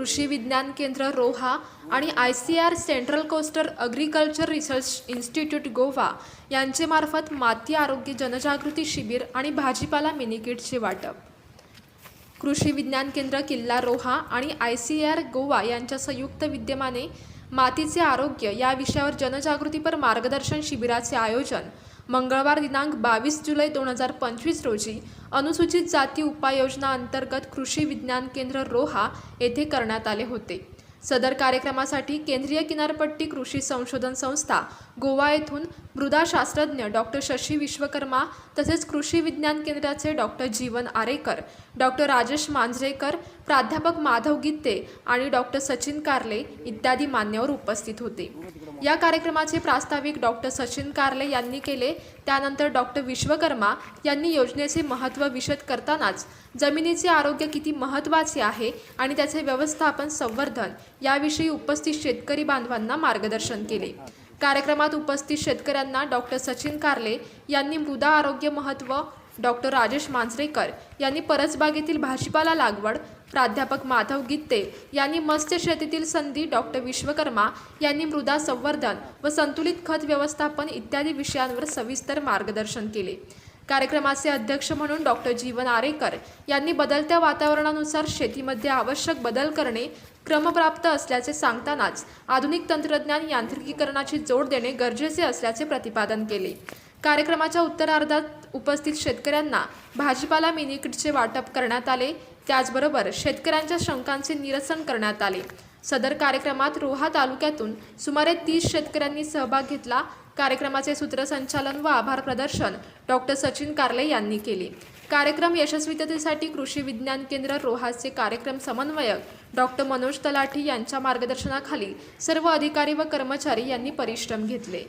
कृषी विज्ञान केंद्र रोहा आणि I C R central coastal agriculture research institute Goa यांचे मार्फत माती आरोग्य जनजागृती शिबिर आणि भाजीपाला मिनिकिटचे वाटप. कृषी विज्ञान केंद्र किल्ला रोहा आणि आय सी आर गोवा यांच्या संयुक्त विद्यमाने मातीचे आरोग्य या विषयावर जनजागृतीपर मार्गदर्शन शिबिराचे आयोजन मंगळवार दिनांक बावीस जुलै दोन हजार पंचवीस रोजी अनुसूचित जाती उपाययोजना अंतर्गत कृषी विज्ञान केंद्र रोहा येथे करण्यात आले होते. सदर कार्यक्रमासाठी केंद्रीय किनारपट्टी कृषी संशोधन संस्था गोवा येथून मृदाशास्त्रज्ञ डॉक्टर शशी विश्वकर्मा तसेच कृषी विज्ञान केंद्राचे डॉक्टर जीवन आरेकर डॉक्टर राजेश मांजरेकर प्राध्यापक माधव गित्ते आणि डॉक्टर सचिन कारले इत्यादी मान्यवर उपस्थित होते. या कार्यक्रमाचे प्रास्ताविक डॉक्टर सचिन कारले यांनी केले. त्यानंतर डॉक्टर विश्वकर्मा यांनी योजनेचे महत्त्व विशद करतानाच जमिनीचे आरोग्य किती महत्त्वाचे आहे आणि त्याचे व्यवस्थापन संवर्धन याविषयी उपस्थित शेतकरी बांधवांना मार्गदर्शन केले. कार्यक्रमात उपस्थित शेतकऱ्यांना डॉक्टर सचिन कारले यांनी मृदा आरोग्य महत्त्व डॉक्टर राजेश मांजरेकर यांनी परसबागेतील भाजीपाला लागवड प्राध्यापक माधव गित्ते यांनी मत्स्य शेतीतील संधी डॉक्टर विश्वकर्मा यांनी मृदा संवर्धन व संतुलित खत व्यवस्थापन इत्यादी विषयांवर सविस्तर मार्गदर्शन केले. कार्यक्रमाचे अध्यक्ष म्हणून डॉक्टर जीवन आरेकर यांनी बदलत्या वातावरणानुसार शेतीमध्ये आवश्यक बदल करणे क्रमप्राप्त असल्याचे सांगतानाच आधुनिक तंत्रज्ञान यांत्रिकीकरणाची जोड देणे गरजेचे असल्याचे प्रतिपादन केले. कार्यक्रमाच्या उत्तरार्धात उपस्थित शेतकऱ्यांना भाजीपाला मिनिकिटचे वाटप करण्यात आले. त्याचबरोबर शेतकऱ्यांच्या शंकांचे निरसन करण्यात आले. सदर कार्यक्रमात रोहा तालुक्यातून सुमारे तीस शेतकऱ्यांनी सहभाग घेतला. कार्यक्रमाचे सूत्रसंचालन व आभार प्रदर्शन डॉक्टर सचिन कारले यांनी केले. कार्यक्रम यशस्वीतेसाठी कृषी विज्ञान केंद्र रोहाचे कार्यक्रम समन्वयक डॉक्टर मनोज तलाठी यांच्या मार्गदर्शनाखाली सर्व अधिकारी व कर्मचारी यांनी परिश्रम घेतले.